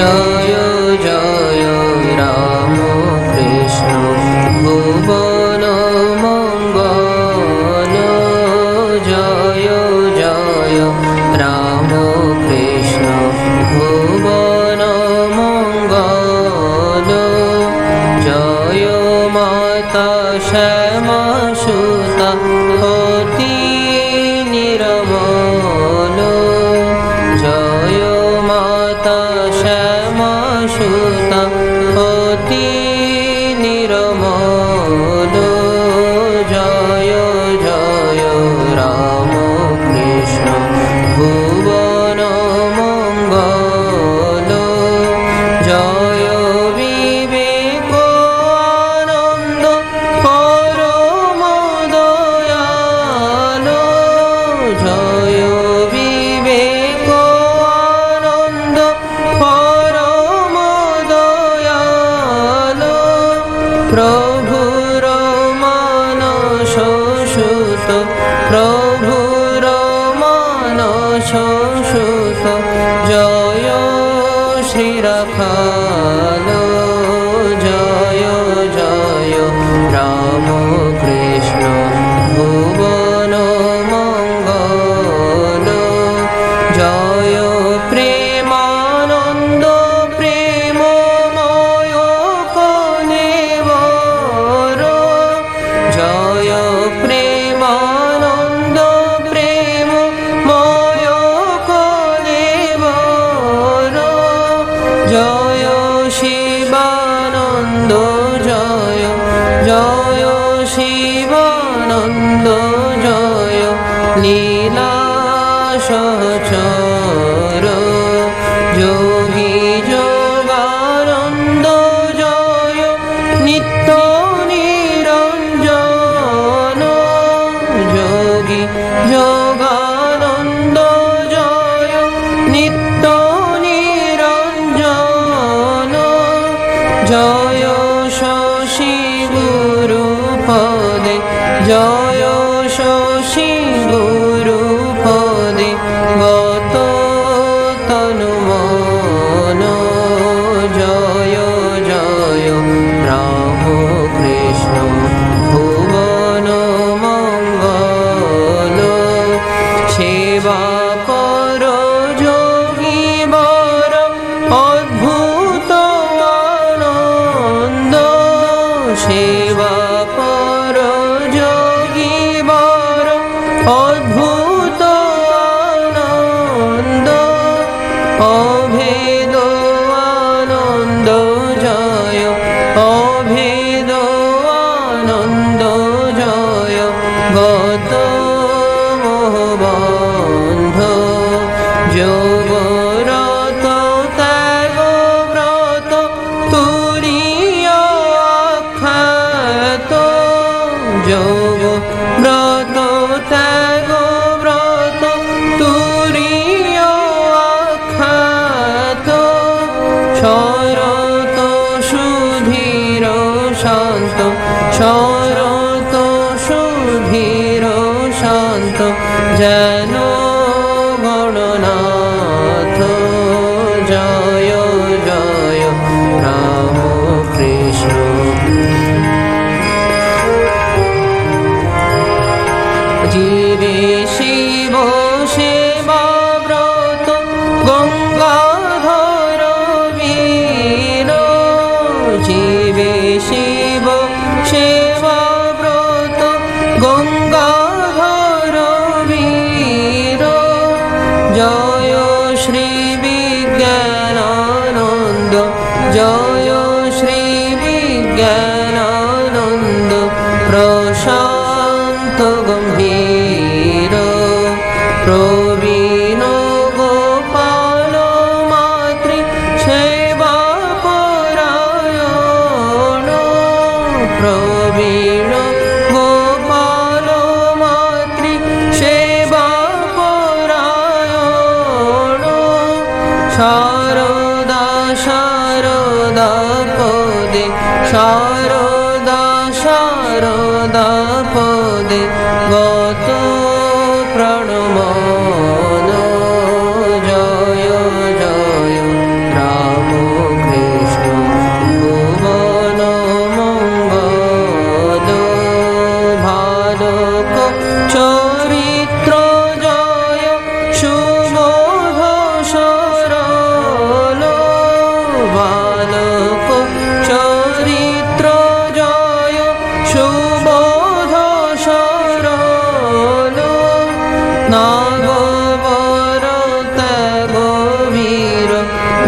জয় সুতা অতি শ্রীরাখাল জয় লীলা সহচর যোগী যোগানন্দ জয়, নিত্য নিরঞ্জন। যোগী যোগানন্দ জয়, নিত্য নিরঞ্জন। জয় শশী গুরু পদে, জয় শান্ত শরত সুধীর শান্ত যেন গণনাথ জয় জয় রাম কৃষ্ণ। জীবে শিব বীর জীবে শিব সেবা ব্রত গঙ্গাধর বীর। জয় শ্রী বিজ্ঞানানন্দ জয় শ্রী বিজ্ঞানানন্দ প্রশান্ত গম্ভীর। প্রবীণ প্রবীণ গোপাল মাতৃ সেবা পরায়ণ সারদা সারদা পদে সারদা সারদা পদে গত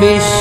Bish.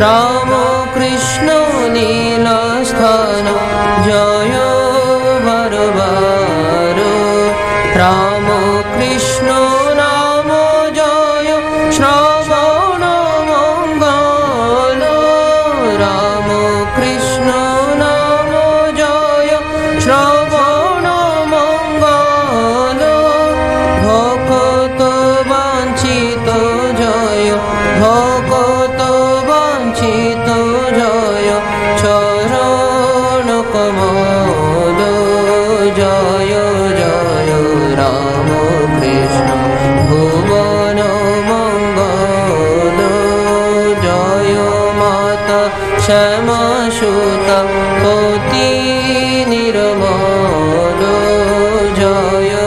রাম কৃষ্ণ নীল স্থান জয় বারবার রাম Jaya